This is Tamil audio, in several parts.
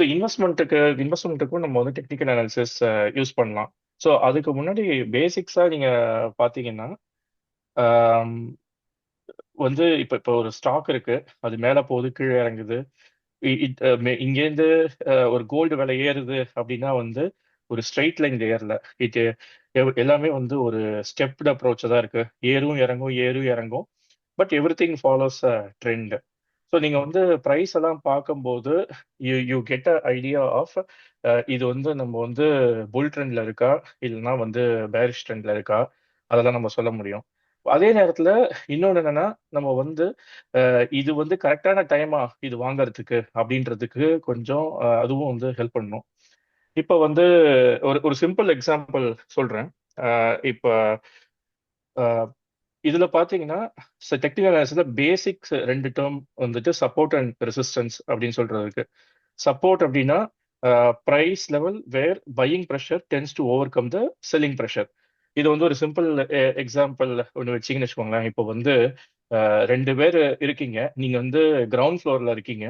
ஸோ இன்வெஸ்ட்மெண்ட்டுக்கு இன்வெஸ்ட்மெண்ட்டுக்கும் நம்ம வந்து டெக்னிக்கல் அனாலிசிஸ் யூஸ் பண்ணலாம். ஸோ அதுக்கு முன்னாடி பேசிக்ஸா நீங்க பார்த்தீங்கன்னா வந்து இப்போ இப்போ ஒரு ஸ்டாக் இருக்கு. அது மேலே போகுது கீழே இறங்குது. இ- இட்- மே- இங்கேருந்து ஒரு கோல்டு விலை ஏறுது அப்படின்னா வந்து ஒரு ஸ்ட்ரைட் லைன் ஏறல. இது எல்லாமே வந்து ஒரு ஸ்டெப்டு அப்ரோச் தான் இருக்கு. ஏறும் இறங்கும் ஏறும் இறங்கும். But everything follows trend so நீங்க வந்து ப்ரைஸ் எல்லாம் பார்க்கும்போது you you get a idea of இது வந்து நம்ம வந்து புல் ட்ரெண்ட்ல இருக்கா? இல்லைன்னா வந்து பேரிஷ் ட்ரெண்ட்ல இருக்கா? அதெல்லாம் நம்ம சொல்ல முடியும். அதே நேரத்துல இன்னொன்று என்னன்னா நம்ம வந்து இது வந்து கரெக்டான டைமா இது வாங்கறதுக்கு அப்படின்றதுக்கு கொஞ்சம் அதுவும் வந்து ஹெல்ப் பண்ணும். இப்போ வந்து ஒரு ஒரு சிம்பிள் எக்ஸாம்பிள் சொல்றேன். இப்போ இதுல பாத்தீங்கன்னா டெக்னிக்கல் அனாலிசிஸ்ல பேசிக்ஸ் ரெண்டு டேர்ம் வந்துட்டு சப்போர்ட் அண்ட் ரெசிஸ்டன்ஸ் அப்படின்னு சொல்றது இருக்கு. சப்போர்ட் அப்படின்னா price level where buying pressure tends to overcome the selling pressure இது வந்து ஒரு சிம்பிள் எக்ஸாம்பிள் e, ஒன்று வச்சிங்கன்னு வச்சுக்கோங்களேன். இப்போ வந்து ரெண்டு பேர் இருக்கீங்க. நீங்க வந்து கிரவுண்ட் ஃப்ளோர்ல இருக்கீங்க.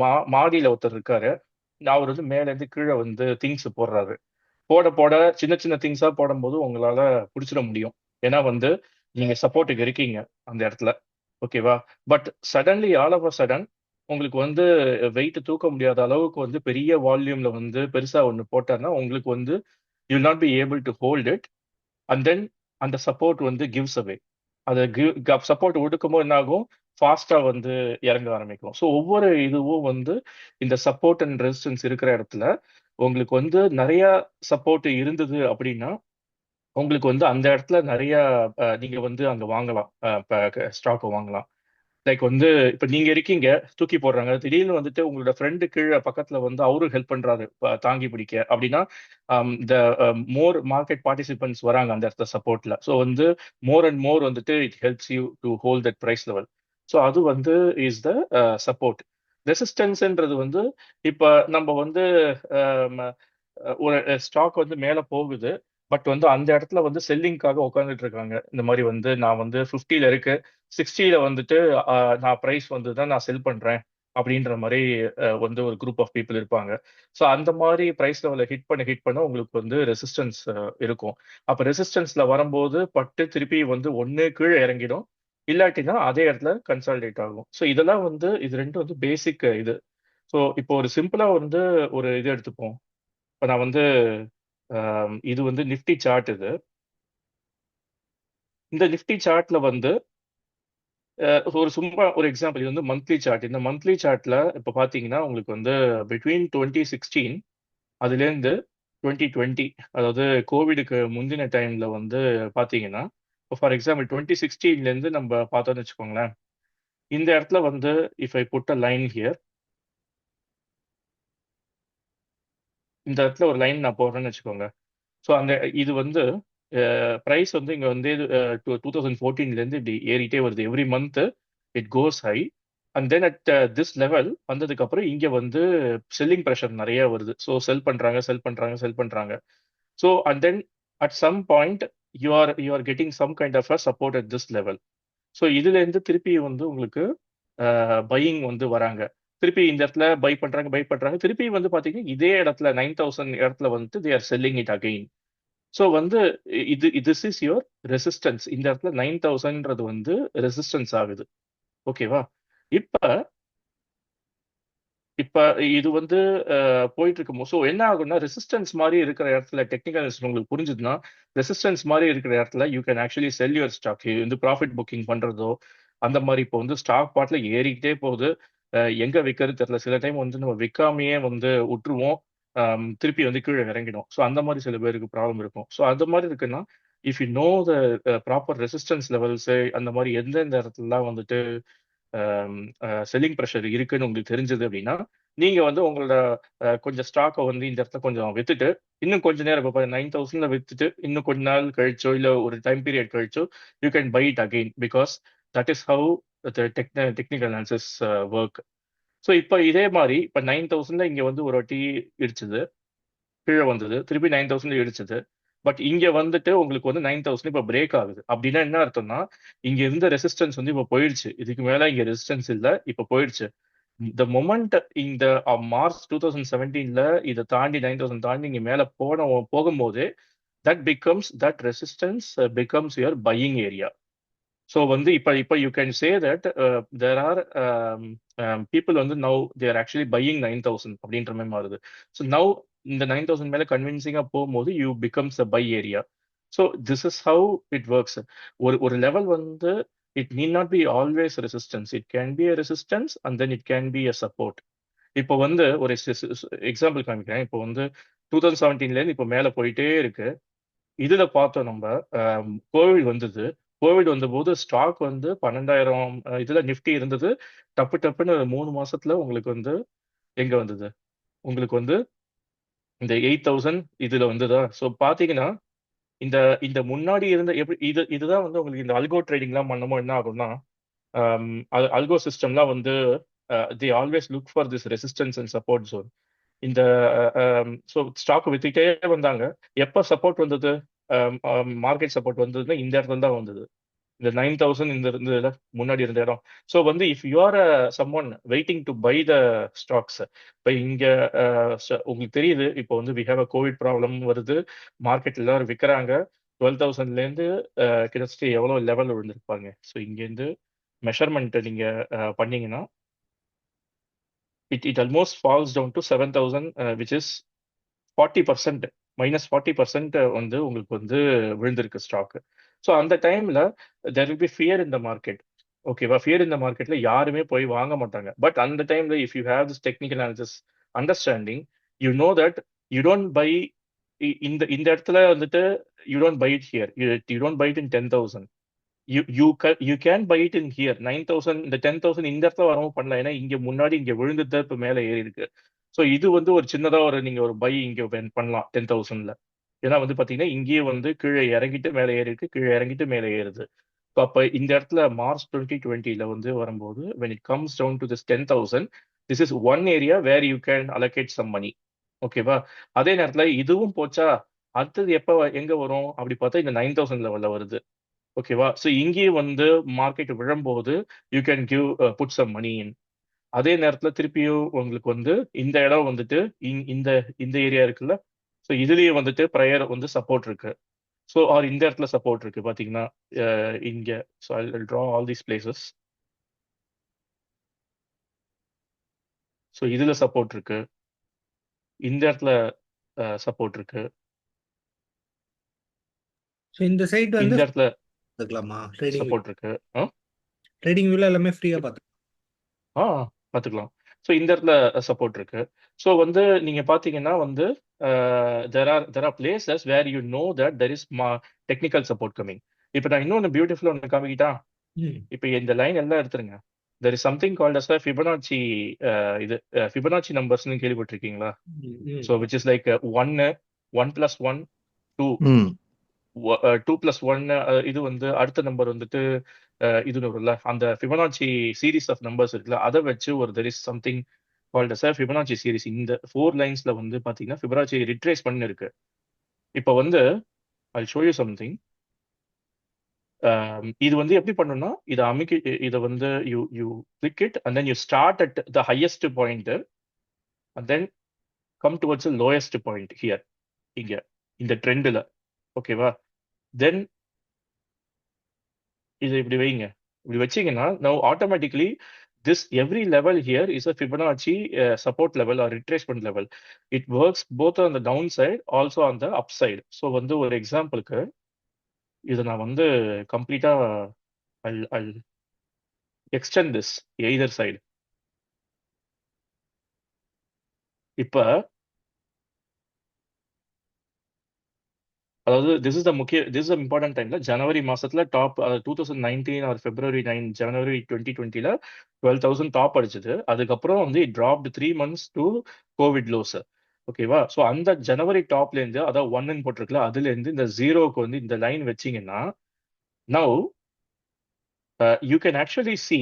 மா மாடியில் ஒருத்தர் இருக்காரு. அவர் வந்து மேலேருந்து கீழே வந்து திங்ஸ் போடுறாரு. போட போட சின்ன சின்ன திங்ஸா போடும்போது உங்களால் பிடிச்சிட முடியும். ஏன்னா வந்து நீங்க சப்போர்ட்டுக்கு இருக்கீங்க அந்த இடத்துல. ஓகேவா but suddenly all of a sudden உங்களுக்கு வந்து வெயிட் தூக்க முடியாத அளவுக்கு வந்து பெரிய வால்யூம்ல வந்து பெருசா ஒன்று போட்டார்னா உங்களுக்கு வந்து you not be able to hold it and then அந்த சப்போர்ட் வந்து கிவ்ஸ் அவே அது சப்போர்ட் ஒடுக்கும்போது என்ன ஆகும் ஃபாஸ்டா வந்து இறங்க ஆரம்பிக்கும். ஸோ ஒவ்வொரு இதுவும் வந்து இந்த சப்போர்ட் அண்ட் ரெசிஸ்டன்ஸ் இருக்கிற இடத்துல உங்களுக்கு வந்து நிறைய சப்போர்ட் இருந்தது அப்படின்னா உங்களுக்கு வந்து அந்த இடத்துல நிறைய நீங்க வந்து அங்க வாங்கலாம். ஸ்டாக் வாங்கலாம். லைக் வந்து இப்ப நீங்க இருக்கீங்க தூக்கி போடுறாங்க. திடீர்னு வந்துட்டு உங்களோட ஃப்ரெண்டு கீழே பக்கத்துல வந்து அவரும் ஹெல்ப் பண்றாரு தாங்கி பிடிக்க. அப்படின்னா இந்த மோர் மார்க்கெட் பார்ட்டிசிபென்ட்ஸ் வராங்க அந்த இடத்துல சப்போர்ட்ல ஸோ வந்து மோர் அண்ட் மோர் வந்துட்டு it helps you to hold that price level so அது வந்து இஸ் த சப்போர்ட் ரெசிஸ்டன்ஸ்ன்றது வந்து இப்ப நம்ம வந்து ஒரு ஸ்டாக் வந்து மேல போகுது. பட் வந்து அந்த இடத்துல வந்து செல்லிங்காக உட்காந்துட்டு இருக்காங்க இந்த மாதிரி வந்து நான் வந்து 50ல இருக்கு. சிக்ஸ்டியில வந்துட்டு நான் ப்ரைஸ் வந்து தான் நான் செல் பண்றேன் அப்படின்ற மாதிரி வந்து ஒரு குரூப் ஆஃப் பீப்புள் இருப்பாங்க. ஸோ அந்த மாதிரி ப்ரைஸ் லெவலில் ஹிட் பண்ண ஹிட் பண்ண உங்களுக்கு வந்து ரெசிஸ்டன்ஸ் இருக்கும். அப்போ ரெசிஸ்டன்ஸ்ல வரும்போது பட்டு திருப்பி வந்து ஒன்று கீழே இறங்கிடும். இல்லாட்டினா அதே இடத்துல கன்சால்டேட் ஆகும். ஸோ இதெல்லாம் வந்து இது ரெண்டும் வந்து பேசிக் இது. ஸோ இப்போ ஒரு சிம்பிளா வந்து ஒரு இது எடுத்துப்போம். இப்போ நான் வந்து இது வந்து நிஃப்டி சார்ட் இது. இந்த நிஃப்டி சார்ட்ல வந்து ஒரு சும்மா ஒரு எக்ஸாம்பிள் இது வந்து மந்த்லி சார்ட் இந்த மந்த்லி சார்ட்ல இப்போ பாத்தீங்கன்னா உங்களுக்கு வந்து பிட்வீன் டுவெண்ட்டி சிக்ஸ்டீன் அதுலேருந்து டுவெண்ட்டி டுவெண்ட்டி அதாவது கோவிடுக்கு முந்தின டைம்ல வந்து பாத்தீங்கன்னா இப்போ ஃபார் எக்ஸாம்பிள் டுவெண்ட்டி சிக்ஸ்டீன்லேருந்து நம்ம பார்த்தோம்னு வச்சுக்கோங்களேன். இந்த இடத்துல வந்து if I put a line here இந்த இடத்துல ஒரு லைன் நான் போடுறேன்னு வச்சுக்கோங்க. ஸோ அந்த இது வந்து ப்ரைஸ் வந்து இங்கே வந்து டூ டூ தௌசண்ட் ஃபோர்டீன்லேருந்து இப்படி ஏறிட்டே வருது. Every month it goes high and then at this level வந்ததுக்கப்புறம் இங்கே வந்து செல்லிங் ப்ரெஷர் நிறைய வருது. ஸோ செல் பண்ணுறாங்க செல் பண்ணுறாங்க செல் பண்ணுறாங்க so and then at some point you are you are getting some kind of a support at this level so இதுலேருந்து திருப்பி வந்து உங்களுக்கு பையிங் வந்து வராங்க. திருப்பி இந்த இடத்துல பை பண்றாங்க பை பண்றாங்க. திருப்பி வந்து பாத்தீங்கன்னா இதே இடத்துல நைன் தௌசண்ட் இடத்துல வந்து they are selling it again so வந்து இது திஸ் இஸ் யுவர் ரெசிஸ்டன்ஸ் இந்த இடத்துல நைன் தௌசண்ட்ன்றது வந்து ரெசிஸ்டன்ஸ் ஆகுது. ஓகேவா இப்ப இப்ப இது வந்து அஹ், போயிட்டு இருக்கும் ஸோ என்ன ஆகும்னா ரெசிஸ்டன்ஸ் மாதிரி இருக்கிற இடத்துல டெக்னிக்கல் உங்களுக்கு புரிஞ்சுதுன்னா ரெசிஸ்டன்ஸ் மாதிரி இருக்கிற இடத்துல you can actually sell your stock வந்து ப்ராஃபிட் புக்கிங் பண்றதோ அந்த மாதிரி இப்போ வந்து ஸ்டாக் பாட்ல ஏறிக்கிட்டே போகுது. எங்க விற்கிறது தெரியல. சில டைம் வந்து நம்ம விற்காமையே வந்து விட்டுருவோம் திருப்பி வந்து கீழே இறங்கிடும். ஸோ அந்த மாதிரி சில பேருக்கு ப்ராப்ளம் இருக்கும். ஸோ அந்த மாதிரி இருக்குன்னா if you know the proper resistance levels அந்த மாதிரி எந்தெந்த இடத்துலலாம் வந்துட்டு செல்லிங் ப்ரெஷர் இருக்குன்னு உங்களுக்கு தெரிஞ்சது அப்படின்னா நீங்க வந்து உங்களோட கொஞ்சம் ஸ்டாக்கை வந்து இந்த இடத்துல கொஞ்சம் வித்துட்டு இன்னும் கொஞ்ச நேரம் இப்போ நைன் தௌசண்ட்ல வித்துட்டு இன்னும் கொஞ்ச நாள் கழிச்சோ இல்ல ஒரு time period கழிச்சோ you can buy it again because that is how technical analysis work so இப்போ இதே மாதிரி இப்போ நைன் தௌசண்ட்ல இங்கே வந்து ஒரு வாட்டி இடிச்சது கீழே வந்தது திருப்பி நைன் தௌசண்ட்ல இடிச்சது. பட் இங்க வந்துட்டு உங்களுக்கு வந்து நைன் தௌசண்ட் இப்போ பிரேக் ஆகுது. அப்படின்னா என்ன அர்த்தம்னா இங்க இருந்த ரெசிஸ்டன்ஸ் வந்து இப்போ போயிடுச்சு. இதுக்கு மேல இங்க ரெசிஸ்டன்ஸ் இல்லை இப்போ போயிடுச்சு. த மொமெண்ட் இந்த மார்ச் டூ தௌசண்ட் செவன்டீன்ல இதை தாண்டி நைன் தௌசண்ட் தாண்டி இங்க மேல போன போகும்போது that becomes that resistance becomes your buying area so வந்து இப்போ இப்போ you can say that there are people வந்து now they're actually buying nine thousand அப்படின்ற மாதிரி மாறுது. ஸோ நவ் இந்த நைன் தௌசண்ட் மேலே கன்வின்சிங்காக போகும்போது you becomes a buy area so this is how it works ஒரு ஒரு லெவல் வந்து it need not be always resistance it can be a resistance and then it can be a support இப்போ வந்து ஒரு எக்ஸாம்பிள் காமிக்கிறேன். இப்போ வந்து டூ தௌசண்ட் செவன்டீன்லேருந்து இப்போ மேலே போயிட்டே இருக்கு. இதில் பார்த்தோம் நம்ம um, கோவிட் வந்தது. கோவிட் வந்தபோது ஸ்டாக் வந்து பன்னெண்டாயிரம் இதுல நிஃப்டி இருந்தது. டப்பு டப்புன்னு மூணு மாசத்துல உங்களுக்கு வந்து எங்க வந்தது? உங்களுக்கு வந்து இந்த எயிட் தௌசண்ட் இதுல வந்ததா? ஸோ பாத்தீங்கன்னா இந்த இந்த முன்னாடி இருந்த எப்படி இது இதுதான் வந்து உங்களுக்கு இந்த அல்கோ ட்ரேடிங்லாம் பண்ணமோ என்ன ஆகும்னா அல்கோ சிஸ்டம்லாம் வந்து they always look for this resistance and support zone இந்த ஸோ ஸ்டாக் வித்துக்கிட்டே வந்தாங்க. எப்போ சப்போர்ட் வந்தது? மார்க்கெட் சப்போர்ட் வந்ததுன்னா இந்த இடத்துல தான் வந்தது. இந்த நைன் தௌசண்ட் இந்த இருந்ததுல முன்னாடி இருந்த இடம். ஸோ வந்து if you are someone waiting to buy the stocks இப்போ இங்க உங்களுக்கு தெரியுது இப்போ வந்து we have a Covid problem வருது. மார்க்கெட் எல்லாரும் விற்கிறாங்க டுவெல் தௌசண்ட்லேருந்து கிட்டத்தட்ட எவ்வளோ லெவல் விழுந்திருப்பாங்க. ஸோ இங்கேருந்து மெஷர்மெண்ட் நீங்க பண்ணீங்கன்னா it it almost falls down to seven thousand which is forty percent minus forty percent வந்து உங்களுக்கு வந்து விழுந்திருக்கு ஸ்டாக்கு ஸோ அந்த டைம்ல தெர் வில் பி ஃபியர் இந்த மார்க்கெட் ஓகேவா ஃபியர் இந்த மார்க்கெட்ல யாருமே போய் வாங்க மாட்டாங்க. பட் அந்த டைம்ல if you have this technical analysis understanding you know that you don't buy இந்த இந்த இடத்துல வந்துட்டு you don't buy it here you don't buy it in ten thousand you you you can buy it in here nine thousand இந்த டென் தௌசண்ட் இந்த இடத்துல வரவும் பண்ணல. ஏன்னா இங்க முன்னாடி இங்க விழுந்துட்டு இப்போ மேலே ஏறி இருக்கு ஸோ இது வந்து ஒரு சின்னதாக ஒரு நீங்கள் ஒரு பை இங்கே பண்ணலாம் டென் தௌசண்ட்ல ஏன்னா வந்து பார்த்தீங்கன்னா இங்கேயே வந்து கீழே இறங்கிட்டு மேலே ஏறி கீழே இறங்கிட்டு மேலே ஏறுது. ஸோ அப்போ இந்த இடத்துல மார்ச் டுவெண்ட்டி டுவெண்ட்டியில் வந்து வரும்போது when it comes down to this ten thousand this is one area where you can allocate some money ஓகேவா அதே நேரத்தில் இதுவும் போச்சா? அடுத்தது எப்போ எங்கே வரும்? அப்படி பார்த்தா இந்த நைன் தௌசண்ட் லெவலில் வருது. ஓகேவா ஸோ இங்கேயே வந்து மார்க்கெட் விழும்போது you can give put some money in அதே நேரத்தில் திருப்பியும் உங்களுக்கு வந்து இந்த இடம் வந்துட்டு இந்த இந்த ஏரியா இருக்குல்ல? ஸோ இதுலேயே வந்துட்டு ப்ரையர் வந்து சப்போர்ட் இருக்கு. ஸோ ஆர் இந்த இடத்துல சப்போர்ட் இருக்கு பார்த்தீங்கன்னா இங்கே. So I draw all these places so இதில் சப்போர்ட் இருக்கு. இந்த இடத்துல சப்போர்ட் இருக்கு. ஸோ இந்த சைட் வந்து இந்த இடத்துல பார்த்துக்கலாமா ட்ரேடிங் சப்போர்ட் இருக்கு. ட்ரேடிங் வியூல எல்லாமே ஃப்ரீயா பார்த்து ஆ. பார்த்துக்கலாம் ஸோ இந்த இடத்துல சப்போர்ட் இருக்கு. ஸோ வந்து நீங்க பாத்தீங்கன்னா வந்து there are there are places where you know that there is more technical support coming இப்போ நான் இன்னொன்று பியூட்டிஃபுல் ஒன்று காமிக்கிட்டா? இப்போ இந்த லைன் எல்லாம் எடுத்துருங்க. There is something called as Fibonacci இது ஃபிபனாச்சி நம்பர்ஸ்னு கேள்விப்பட்டிருக்கீங்களா? ஸோ விச் இஸ் லைக் ஒன்னு one plus one two two plus one இது வந்து அடுத்த நம்பர் வந்துட்டு இது வரும்ல. அந்த ஃபிபனாச்சி சீரீஸ் ஆஃப் நம்பர்ஸ் இருக்குல்ல அதை வச்சு ஒரு there is something called sir Fibonacci series இந்த ஃபோர் லைன்ஸ்ல வந்து பாத்தீங்கன்னா ஃபிபனாச்சி ரிட்ரேஸ் பண்ணிருக்கு இப்போ வந்து ஐ ஷோ யூ சம்திங் இது வந்து எப்படி பண்ணணும்னா இதை அமைக்க இதை வந்து you you click it and then you start at the highest point and then come towards lowest point here இங்க இந்த ட்ரெண்டில் ஓகேவா தென் இது இப்படி வைங்க. இப்படி வச்சீங்கன்னா now automatically this every level here is a Fibonacci support level or retracement level it works both on the down side also on the up side so வந்து ஒரு எக்ஸாம்பிளுக்கு இதை நான் வந்து கம்ப்ளீட்டா அல் அல் எக்ஸ்டெண்ட் திஸ் எய்தர் சைடு இப்போ அதாவது திஸ் இஸ் த முக்கிய திஸ் இஸ் இம்பார்ட்டன்ட் டைம்ல ஜனவரி மாசத்துல top two thousand nineteen or February nine January twenty twenty twelve thousand top அடிச்சது. அதுக்கப்புறம் வந்து it three months to Covid lows ஓகேவா ஸோ அந்த ஜனவரி டாப்ல இருந்து அதாவது ஒன்னு போட்டிருக்கல அதுல இருந்து இந்த ஜீரோக்கு வந்து இந்த லைன் வச்சீங்கன்னா now you can actually see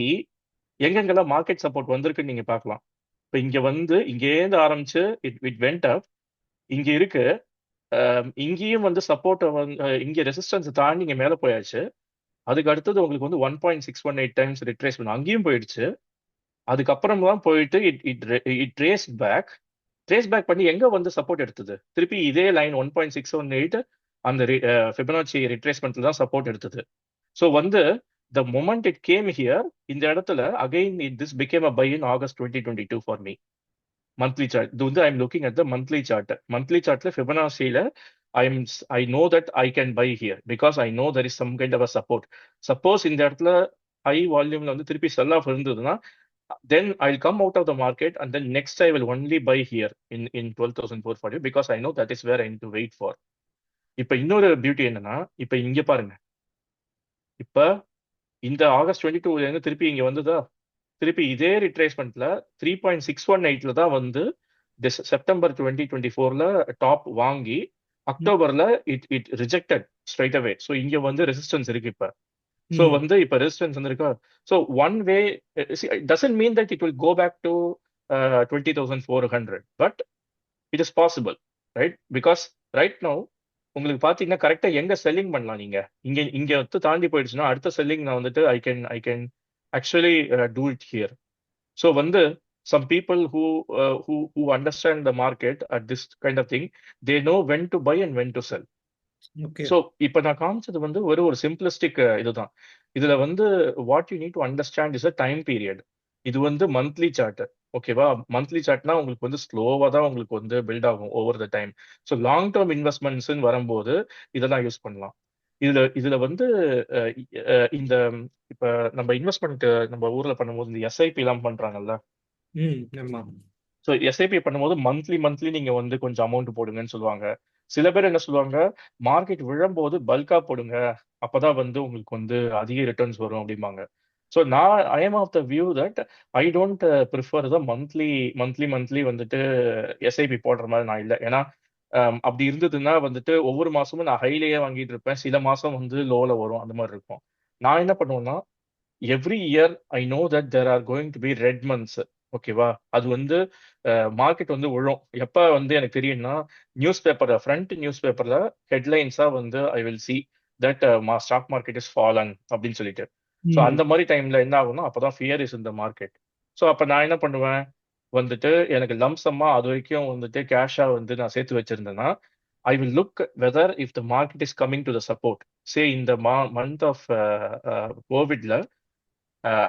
எங்கெங்கெல்லாம் மார்க்கெட் சப்போர்ட் வந்திருக்குன்னு நீங்க பார்க்கலாம். இப்போ இங்க வந்து இங்கேருந்து ஆரம்பிச்சு இட் இட் வெண்ட் அப் இங்க இருக்கு இங்கேயும் வந்து சப்போர்ட் வந்து இங்கே ரெசிஸ்டன்ஸை தாண்டி இங்கே மேலே போயாச்சு. அதுக்கு அடுத்தது உங்களுக்கு வந்து one point six one eight times retrace பண்ணும் அங்கேயும் போயிடுச்சு. அதுக்கப்புறம் தான் போயிட்டு it it it trace back trace back பண்ணி எங்க வந்து சப்போர்ட் எடுத்தது? திருப்பி இதே line one point six one eight அந்த ஃபிபனாச்சி ரிட்ரேஸ்மெண்ட்ல தான் சப்போர்ட் எடுத்தது. ஸோ வந்து the moment it came here இந்த இடத்துல again it this became a buy in August twenty twenty two for me monthly chart. இது வந்து looking at the monthly chart. Monthly chart le Fibonacci le I'm I know that I can buy here because I know there is some kind of a support. Suppose in high வால்யூம்ல வந்து திருப்பி செல் ஆஃப் இருந்ததுன்னா then I come out of the market and then next I will only buy here in in twelve thousand four forty because I know that is where I to wait for இப்போ இன்னொரு பியூட்டி என்னன்னா இப்போ இங்க பாருங்க இப்போ இந்த ஆகஸ்ட் டுவெண்ட்டி டூலேருந்து திருப்பி இங்கே வந்ததா திருப்பி இதே ரிட்ரேஸ்மெண்ட்ல த்ரீ பாயிண்ட் சிக்ஸ் ஒன் எயிட்ல தான் வந்து செப்டம்பர் டுவெண்ட்டி டுவெண்ட்டி ஃபோர்ல டாப் வாங்கி அக்டோபர்ல it it rejected straight away so இங்க வந்து ரெசிஸ்டன்ஸ் இருக்கு இப்ப. ஸோ வந்து இப்ப ரெசிஸ்டன்ஸ் வந்திருக்கா. So one way doesn't mean that it will go back to twenty thousand four hundred but it is possible right because right no உங்களுக்கு பாத்தீங்கன்னா கரெக்டா எங்க செல்லிங் பண்ணலாம் நீங்க? இங்க இங்க வந்து தாண்டி போயிடுச்சுன்னா அடுத்த செல்லிங் நான் வந்துட்டு I can I can actually do it here so வந்து some people who uh, who who understand the market at this kind of thing they know when to buy and when to sell. Okay so இப்போ நான் காமிச்சது வந்து ஒரு ஒரு சிம்பிளிஸ்டிக் இதுதான். இதுல வந்து what you need to understand is a time period இது வந்து மந்த்லி சார்ட் ஓகேவா மந்த்லி சார்ட்னா உங்களுக்கு வந்து ஸ்லோவா தான் உங்களுக்கு வந்து பில்ட் ஆகும் over the time so long term இன்வெஸ்ட்மெண்ட்ஸ்னு வரும்போது இதெல்லாம் யூஸ் பண்ணலாம். இதுல இதுல வந்து இந்த இப்ப நம்ம இன்வெஸ்ட்மெண்ட் நம்ம ஊர்ல பண்ணும்போது இந்த எஸ்ஐபி எல்லாம் பண்றாங்கல்ல? ஸோ எஸ்ஐபி பண்ணும்போது மந்த்லி மந்த்லி நீங்க வந்து கொஞ்சம் அமௌண்ட் போடுங்கன்னு சொல்லுவாங்க. சில பேர் என்ன சொல்லுவாங்க? மார்க்கெட் விழும்போது பல்கா போடுங்க. அப்பதான் வந்து உங்களுக்கு வந்து அதிக ரிட்டர்ன்ஸ் வரும் அப்படிம்பாங்க. ஸோ நான் I am of the view that I don't prefer the monthly monthly monthly வந்துட்டு எஸ்ஐபி போடுற மாதிரி நான் இல்லை. ஏன்னா அப்படி இருந்ததுன்னா வந்துட்டு ஒவ்வொரு மாசமும் நான் ஹைலேயே வாங்கிட்டு இருப்பேன். சில மாசம் வந்து லோல வரும் அந்த மாதிரி இருக்கும். நான் என்ன பண்ணுவேன்னா every year I know that there are going to be red months ஓகேவா அது வந்து மார்க்கெட் வந்து விழும் எப்ப வந்து எனக்கு தெரியும்னா நியூஸ் பேப்பர் ஃப்ரண்ட் நியூஸ் பேப்பர்ல ஹெட்லைன்ஸா வந்து I will see that stock market is fallen அப்படின்னு சொல்லிட்டு. ஸோ ம். அந்த மாதிரி டைம்ல என்ன ஆகும்னா அப்பதான் ஃபியர் இஸ் இந்த மார்க்கெட் ஸோ அப்ப நான் என்ன பண்ணுவேன் வந்துட்டு எனக்கு லம்சமா அது வரைக்கும் வந்துட்டு கேஷா வந்து நான் சேர்த்து வச்சிருந்தேன்னா I will look whether if the market is coming to the support say இந்த month of கோவிட்ல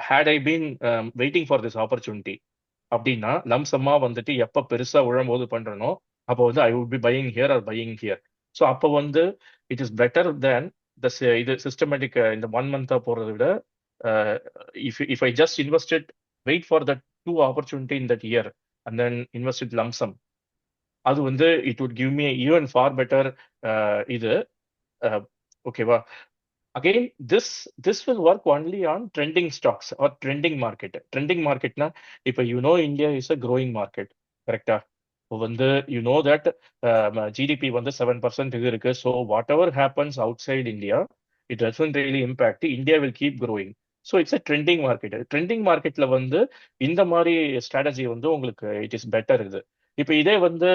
had I been waiting for this opportunity அப்படின்னா லம்சமா வந்துட்டு எப்ப பெருசா உழம்போது பண்றனோ அப்போ வந்து I would be buying here or buying here so அப்போ வந்து it is better than the இது சிஸ்டமேட்டிக் uh, இந்த ஒன் மந்தா போறதை விட if if I just invested wait for that two opportunity in that year and then invest lump sum அது வந்து it would give me even for better இது ஓகேவா again this this will work only on trending stocks or trending market. Trending market na இப்ப you know india is a growing market கரெக்டா இப்போ வந்து யூ நோ தட் ஜிடிபி வந்து செவன் பர்சன்ட் இது இருக்கு so whatever happens outside India it doesn't really impact India will keep growing so it's a trending market trending மார்க்கெட்ல வந்து இந்த மாதிரி ஸ்ட்ராட்டஜி வந்து உங்களுக்கு இட் இஸ் பெட்டர் இது. இப்போ இதே வந்து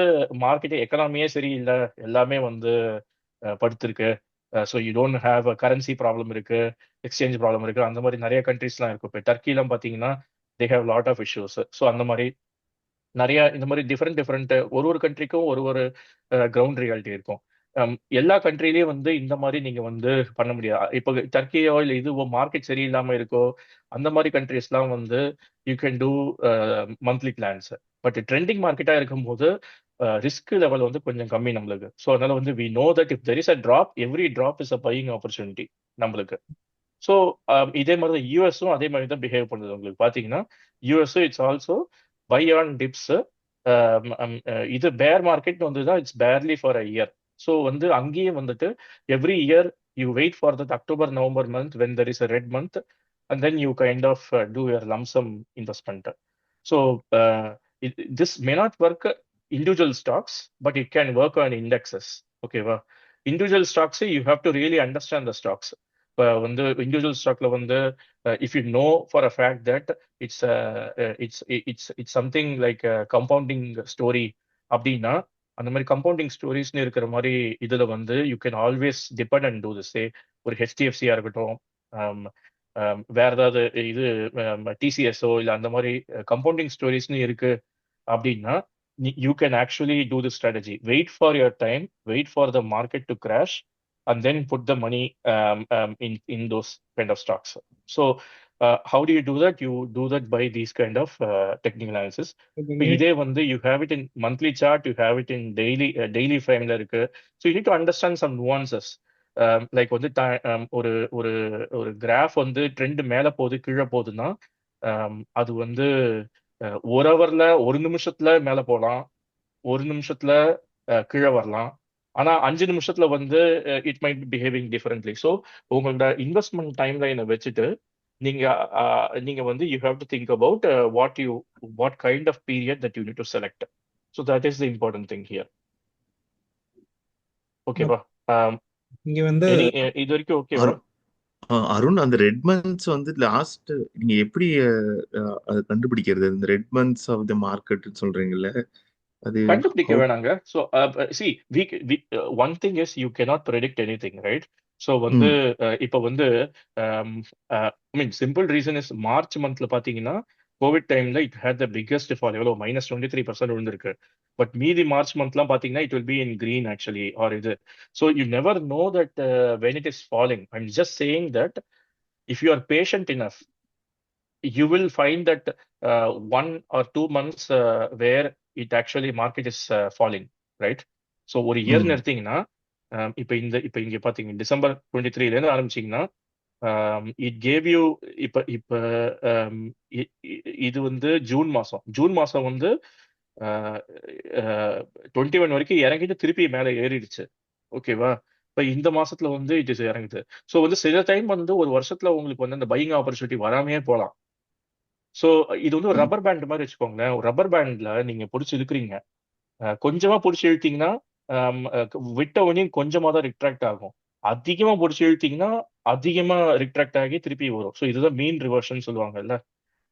மார்க்கெட் எக்கனாமியே சரியில்லை எல்லாமே வந்து படுத்திருக்கு. So you don't have currency problem இருக்கு எக்ஸ்சேஞ்ச் ப்ராப்ளம் இருக்கு அந்த மாதிரி நிறைய கண்ட்ரீஸ்லாம் இருக்கும் இப்போ டர்க்கிலாம் பார்த்தீங்கன்னா they have lot of issues so அந்த மாதிரி நிறைய இந்த மாதிரி டிஃப்ரெண்ட் டிஃப்ரெண்ட் ஒரு ஒரு கண்ட்ரிக்கும் ஒரு ஒரு கிரவுண்ட் ரியாலிட்டி இருக்கும். எல்லா கண்ட்ரிலயும் வந்து இந்த மாதிரி நீங்க வந்து பண்ண முடியாது. இப்போ டர்க்கியோ இல்லை இதுவோ மார்க்கெட் சரியில்லாம இருக்கோ அந்த மாதிரி கண்ட்ரிஸ்லாம் வந்து you can do monthly plans but trending மார்க்கெட்டா இருக்கும்போது ரிஸ்க் லெவல் வந்து கொஞ்சம் கம்மி நம்மளுக்கு. ஸோ அதனால வந்து we know that if there is a drop every drop is a buying opportunity நம்மளுக்கு. ஸோ இதே மாதிரி தான் யூஎஸும் அதே மாதிரி தான் பிஹேவ் பண்ணுது உங்களுக்கு. பார்த்தீங்கன்னா யூஎஸும் it's also buy on dips இது பேர் மார்க்கெட் வந்து தான் it's barely for a year so வந்து அங்கேயும் வந்துட்டு every year you wait for that October November month when there is a red month and then you kind of do your lump sum investment so this may not work individual stocks but it can work on indexes ஓகேவா individual stocks you have to really understand the stocks இப்போ வந்து இண்டிவிஜுவல் ஸ்டாக்ல வந்து if you know for a fact that it's it's it's it's something like compounding story அப்படின்னா அந்த மாதிரி கம்பவுண்டிங் ஸ்டோரிஸ்னு இருக்கிற மாதிரி இதுல வந்து you can always depend and do this ஒரு ஹெச்டிஎஃப்சியா இருக்கட்டும் வேற ஏதாவது இது டிசிஎஸ்ஓ இல்லை அந்த மாதிரி கம்பவுண்டிங் ஸ்டோரிஸ்னு இருக்கு அப்படின்னா you can actually do the strategy wait for your time wait for the market to crash and then put the money in in those kind of stocks so uh, how do you do that? You do that by these kind of uh, technical analysis. இதே வந்து you have it in monthly chart, you have it in daily uh, daily frameல இருக்கு. So you need to understand some nuances. Um, like வந்து um, ஒரு ஒரு ஒரு கிராஃப் வந்து ட்ரெண்ட் மேல போகுது கீழே போகுதுன்னா um, அது வந்து uh, ஒரு ஹவர்ல ஒரு நிமிஷத்துல மேல போகலாம் ஒரு நிமிஷத்துல uh, கீழே வரலாம் ஆனா அஞ்சு நிமிஷத்துல வந்து it might behaving differently so உங்களோட இன்வெஸ்ட்மெண்ட் டைம் லைனை வச்சுட்டு நீங்க நீங்க வந்து you have to think about what you what kind of period that you need to select so that is the important thing here ஓகேவா இங்க வந்து இது வரைக்கும் ஓகேவா அருண் அந்த ரெட் மந்த்ஸ் வந்து லாஸ்ட் நீங்க எப்படி கண்டுபிடிக்கிறது? இந்த red months of the market சொல்றீங்கல்ல அது கண்டுபிடிக்க வேணாங்க. So see we one thing is you cannot predict anything right so வந்து uh, இப்போ வந்து I mean simple reason is March மந்த்ல பார்த்தீங்கன்னா கோவிட் டைம்ல it had the biggest fall எவ்வளோ? மைனஸ் டுவெண்ட்டி த்ரீ பர்சன்ட் விழுந்திருக்கு. பட் மீதி மார்ச் மந்த்லாம் பார்த்தீங்கன்னா it will be in green actually or இது. So you never know that when it is falling I'm just saying that if you are patient enough you will find that uh, one or two months uh, actually market is uh, falling right? So ஒரு இயர்னு எடுத்தீங்கன்னா um, இப்போ இந்த இப்போ இங்க பாத்தீங்க டிசம்பர் டுவெண்ட்டி த்ரீல இருந்து ஆரம்பிச்சீங்கன்னா இட் கேவ் யூ இப்போ இப்போ um, இது வந்து ஜூன் மாசம். ஜூன் மாசம் வந்து டுவெண்ட்டி ஒன் வரைக்கும் இறங்கிட்டு திருப்பி மேலே ஏறிடுச்சு. ஓகேவா? இப்போ இந்த மாசத்துல வந்து இட் இஸ் இறங்குது. ஸோ வந்து சில டைம் வந்து ஒரு வருஷத்துல உங்களுக்கு வந்து அந்த பையிங் ஆப்பர்ச்சுனிட்டி வராமையே போகலாம். ஸோ இது வந்து ஒரு ரப்பர் பேண்ட் மாதிரி வச்சுக்கோங்களேன். ஒரு ரப்பர் பேண்ட்ல நீங்க பிடிச்சி இழுக்கிறீங்க. கொஞ்சமா பிடிச்சி இழுத்தீங்கன்னா விட்ட உடனே கொஞ்சமா தான் ரிட்ராக்ட் ஆகும். அதிகமா பிடிச்சி இழுத்தீங்கன்னா அதிகமா ரிட்ராக்ட் ஆகி திருப்பி வரும். ஸோ இதுதான் மீன் ரிவர்ஷன் சொல்லுவாங்கல்ல.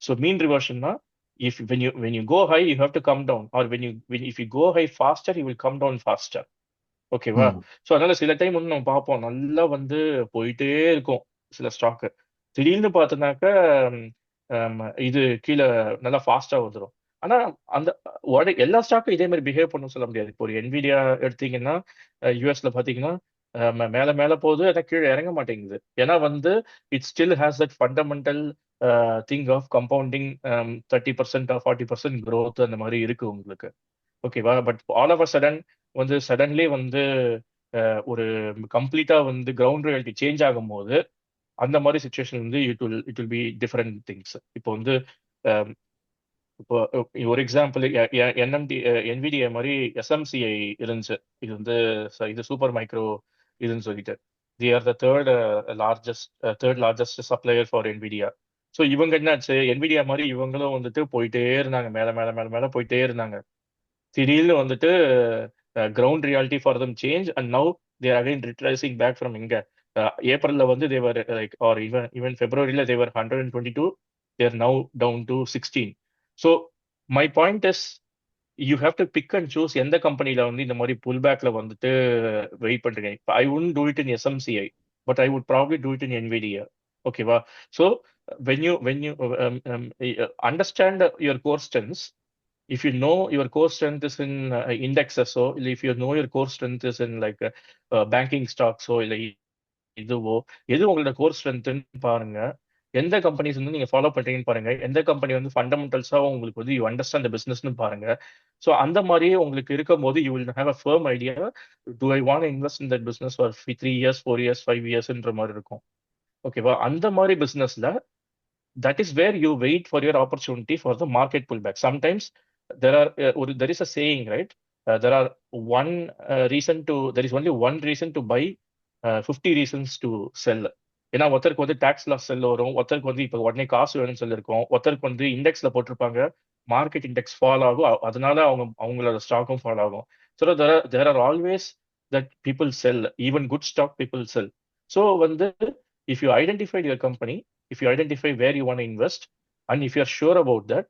So mean ரிவர்ஷன்னா if when you when you go high you have to come down or when you when if you go high faster you will come down faster ஓகேவா ஸோ அதனால சில டைம் வந்து நம்ம பார்ப்போம். நல்லா வந்து போயிட்டே இருக்கும். சில ஸ்டாக்கு திடீர்னு பார்த்தோன்னாக்க இது கீழே நல்லா ஃபாஸ்டா வந்துடும் ஆனா அந்த உடனே எல்லா ஸ்டாக்கும் இதே மாதிரி பிஹேவ் பண்ணும் சொல்ல முடியாது. இப்போ ஒரு என்விடியா எடுத்தீங்கன்னா யூஎஸ்ல பாத்தீங்கன்னா மேல மேல போகுது ஆனா கீழே இறங்க மாட்டேங்குது. ஏன்னா வந்து it still has that fundamental thing of compounding thirty percent of forty percent growth அந்த மாதிரி இருக்கு உங்களுக்கு. ஓகேவா but all of a sudden வந்து சடன்லி வந்து ஒரு கம்ப்ளீட்டா வந்து கிரவுண்ட் ரியாலிட்டி சேஞ்ச் ஆகும்போது அந்த மாதிரி சுச்சுவேஷன் வந்து it will it will be different things இப்போ வந்து um, இப்போ ஒரு எக்ஸாம்பிள் என்எம்டி என்விடிஏ மாதிரி எஸ்எம்சிஐ இருந்துச்சு. இது வந்து இது சூப்பர் மைக்ரோ இதுன்னு சொல்லிட்டு. They are the third largest third largest supplier for Nvidia so இவங்க என்னாச்சு? என்விடியா மாதிரி இவங்களும் வந்துட்டு போயிட்டே இருந்தாங்க. மேல மேலே மேலே மேலே போயிட்டே இருந்தாங்க. திடீர்னு வந்துட்டு ground reality for them change and now they're again retracing back from இங்கே ஏப்ரல்ல வந்து they were like or even even பிப்ரவரியில they were hundred and twenty two they're now down to sixteen so my point is you have to pick and choose எந்த கம்பெனில வந்து இந்த மாதிரி புல் பேக்ல வந்துட்டு வெயிட் பண்றீங்க. இப்போ I won't do it in SMCI but I would probably do it in Nvidia ஓகேவா so when you when you understand your core strengths if you know your core strength is in uh, indexes so if you know your core strength is in like uh, uh, banking stocks ஓ இல்லை இதுவோ? எது உங்களோட கோர் ஸ்ட்ரென்த்துன்னு பாருங்க. எந்த கம்பெனிஸ் வந்து நீங்க ஃபாலோ பண்றீங்கன்னு பாருங்க. எந்த கம்பெனி வந்து ஃபண்டமெண்டல்ஸா உங்களுக்கு வந்து யூ அண்டர்ஸ்டாண்ட் பிசினஸ்னு பாருங்க. ஸோ அந்த மாதிரியே உங்களுக்கு இருக்கும் போது you will have a firm idea to I want invest in that business for three years four years five இயர்ஸ்ன்ற மாதிரி இருக்கும். ஓகேவா அந்த மாதிரி பிசினஸ்ல that is where you wait for your opportunity for the market pull back sometimes there are ஒரு there is a saying right there are one reason to there is only one reason to buy to buy, uh, 50 reasons to sell. ஏன்னா ஒருத்தருக்கு வந்து டேக்ஸ் லாஸ் செல் வரும் ஒருத்தருக்கு வந்து இப்போ உடனே காசு வேணும்னு சொல்லியிருக்கோம் ஒருத்தருக்கு வந்து இண்டெக்ஸ்ல போட்டிருப்பாங்க மார்க்கெட் இண்டெக்ஸ் ஃபால் ஆகும் அ- அதனால அவங்க அவங்களோட ஸ்டாக்கும் ஃபால் ஆகும் so there are there are always that people sell even good stock people sell so வந்து if you identified your company, if you identify where you want to invest, and if you're sure about that,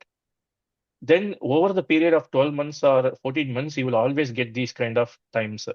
then over the period of 12 months or 14 months, you will always get these kind of times.